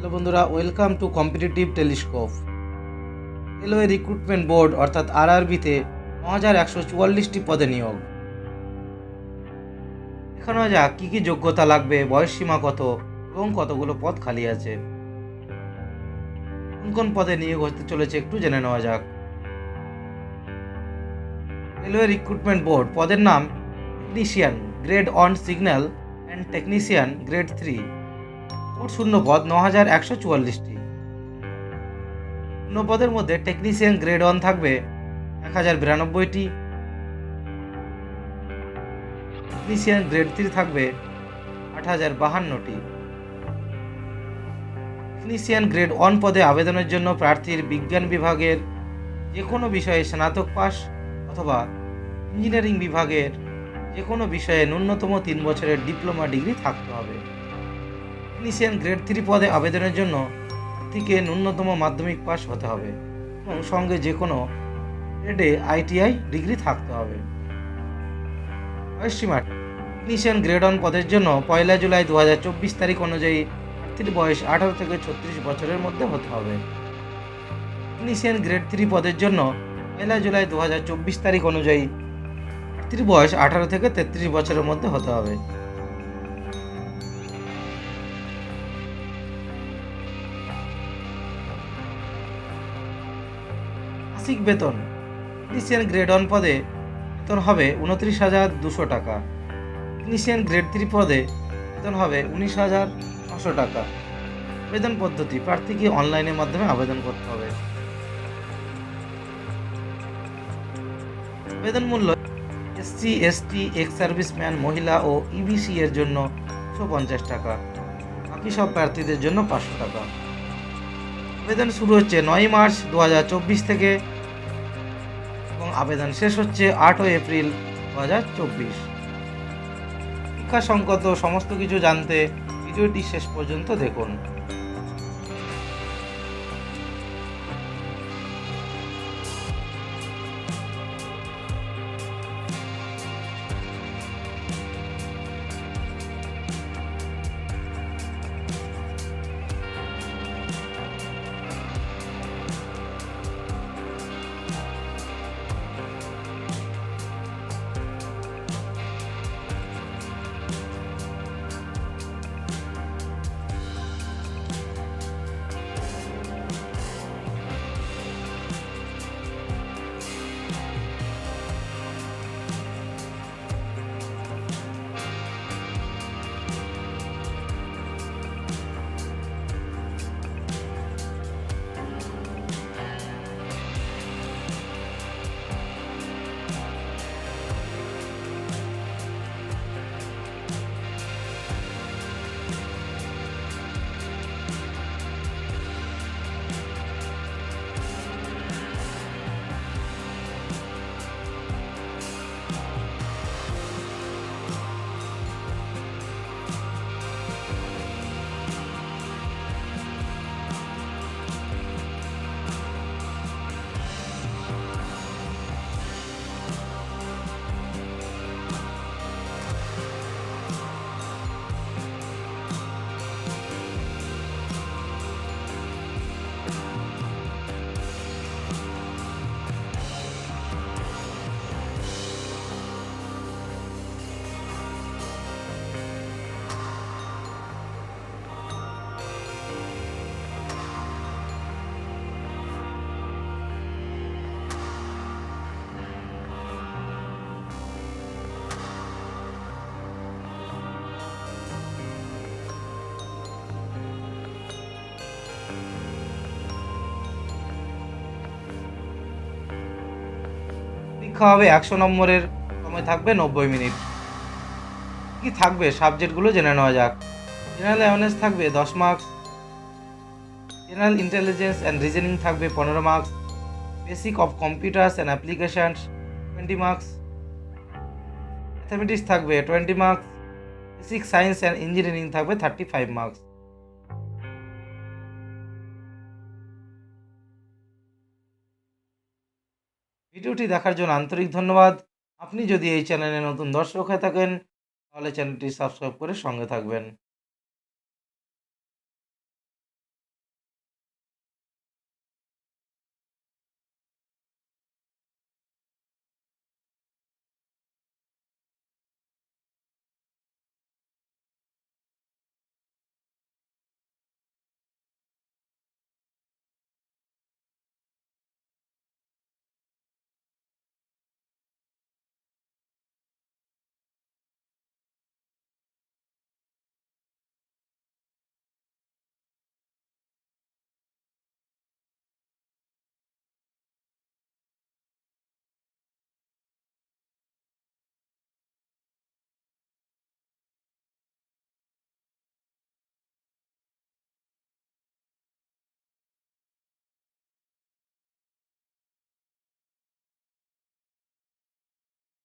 Hello বন্ধুরা, welcome to competitive telescope. Railway recruitment board, অর্থাৎ আরআরবিতে ন হাজার একশো চুয়াল্লিশটি পদে নিয়োগ। দেখানো যাক, কী কী যোগ্যতা লাগবে বয়স সীমা কত এবং কতগুলো পদ খালি আছে। কোন কোন পদে নিয়োগ হতে চলেছে একটু জেনে নেওয়া যাক। রেলওয়ে রিক্রুটমেন্ট বোর্ড, পদের নাম technician, grade one signal and technician, grade three. মোট শূন্য পদ ন হাজার একশো চুয়াল্লিশটি। শূন্য পদের মধ্যে টেকনিশিয়ান গ্রেড ওয়ান থাকবে এক হাজার বিরানব্বইটি। টেকনিশিয়ান গ্রেড থ্রি থাকবে আট হাজার বাহান্নটি। টেকনিশিয়ান গ্রেড ওয়ান পদে আবেদনের জন্য প্রার্থীর বিজ্ঞান বিভাগের যে কোনো বিষয়ে স্নাতক পাস অথবা ইঞ্জিনিয়ারিং বিভাগের যে কোনো বিষয়ে ন্যূনতম তিন বছরের ডিপ্লোমা ডিগ্রি থাকতে হবে। টেকনিশিয়ান গ্রেড থ্রি পদে আবেদনের জন্য থেকে ন্যূনতম মাধ্যমিক পাস হতে হবে এবং সঙ্গে যে কোনো গ্রেডে আইটিআই ডিগ্রি থাকতে হবে। বয়সসীমা টেকনিশিয়ান গ্রেড ওয়ান পদের জন্য পয়লা জুলাই দু হাজার চব্বিশ তারিখ অনুযায়ী প্রার্থীর বয়স আঠারো থেকে ছত্রিশ বছরের মধ্যে হতে হবে। টেকনিশিয়ান গ্রেড থ্রি পদের জন্য পয়লা জুলাই দু হাজার চব্বিশ তারিখ অনুযায়ী প্রার্থীর বয়স আঠারো থেকে তেত্রিশ বছরের মধ্যে হতে হবে। মাসিক বেতন। টেকনিশিয়ান গ্রেড ওয়ান পদে বেতন হবে উনত্রিশ হাজার দুশো টাকা। টেকনিশিয়ান গ্রেড থ্রি পদে বেতন হবে উনিশ হাজার নশো টাকা। আবেদন পদ্ধতি, প্রার্থীকে অনলাইনের মাধ্যমে আবেদন করতে হবে। আবেদন মূল্য, এসসি, এসটি, এক্স সার্ভিসম্যান, মহিলা ও ইবিসি এর জন্য একশো পঞ্চাশ টাকা। বাকি সব প্রার্থীদের জন্য পাঁচশো টাকা। আবেদন শুরু হচ্ছে নয় মার্চ দু হাজার চব্বিশ থেকে আবেদন শেষ হচ্ছে আটই এপ্রিল দু হাজার চব্বিশ। শিক্ষা সংক্রান্ত সমস্ত কিছু জানতে ভিডিওটি শেষ পর্যন্ত দেখুন। পরীক্ষা হবে একশো নম্বরের, সময় থাকবে নব্বই মিনিট। কি থাকবে? সাবজেক্টগুলো জেনে নেওয়া যাক। জেনারেল অ্যাওয়ারনেস থাকবে দশ marks. General intelligence and reasoning থাকবে পনেরো marks. Basic of computers and applications, twenty marks. Mathematics থাকবে twenty marks. Basic science and engineering থাকবে থার্টি ফাইভ মার্কস। ভিডিওটি দেখার জন্য আন্তরিক ধন্যবাদ। আপনি যদি এই চ্যানেলে নতুন দর্শক হয়ে থাকেন, তাহলে চ্যানেলটি সাবস্ক্রাইব করে সঙ্গে থাকবেন।